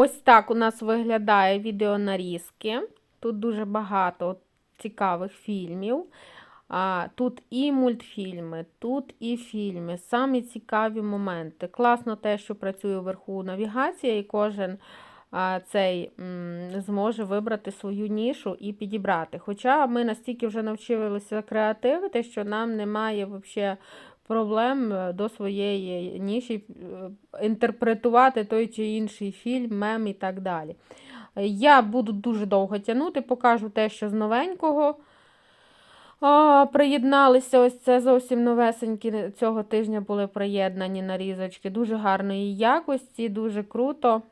Ось так у нас виглядає відеонарізки. Тут дуже багато цікавих фільмів. Тут і мультфільми, тут і фільми. Самі цікаві моменти. Класно те, що працює вверху навігація, і кожен цей зможе вибрати свою нішу і підібрати. Хоча ми настільки вже навчилися креативити, що нам немає взагалі проблем е, до своєї ніші е, інтерпретувати той чи інший фільм, мем і так далі. Я буду дуже довго тягнути, покажу те, що з новенького. А, приєдналися, ось це зовсім новесенькі цього тижня були приєднані нарізочки. Дуже гарної якості, дуже круто.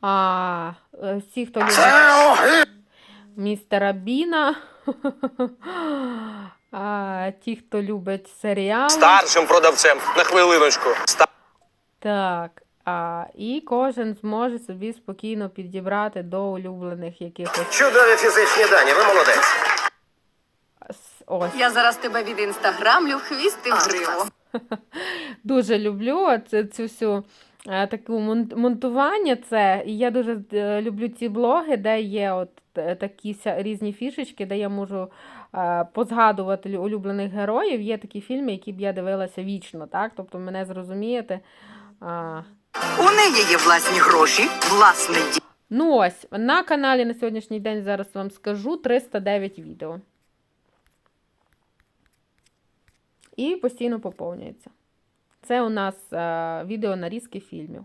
А, е, всі, хто любить містера Біна, а, ті, хто любить серіал. Старшим продавцем на хвилиночку. Ста- Так. А, і кожен зможе собі спокійно підібрати до улюблених якихось. Чудові фізичні дані, ви молодець. Ось. Я зараз тебе від інстаграмлю в хвіст і в гриву. Дуже люблю цю всю е, таку монтування. Це. І я дуже е, люблю ці блоги, де є от е, такі різні фішечки, де я можу позгадувати улюблених героїв. Є такі фільми, які б я дивилася вічно, так? Тобто мене зрозумієте. У неї є власні гроші, власний дім. Ну ось, на каналі на сьогоднішній день зараз вам скажу 309 відео. І постійно поповнюється. Це у нас е, відео нарізки фільмів.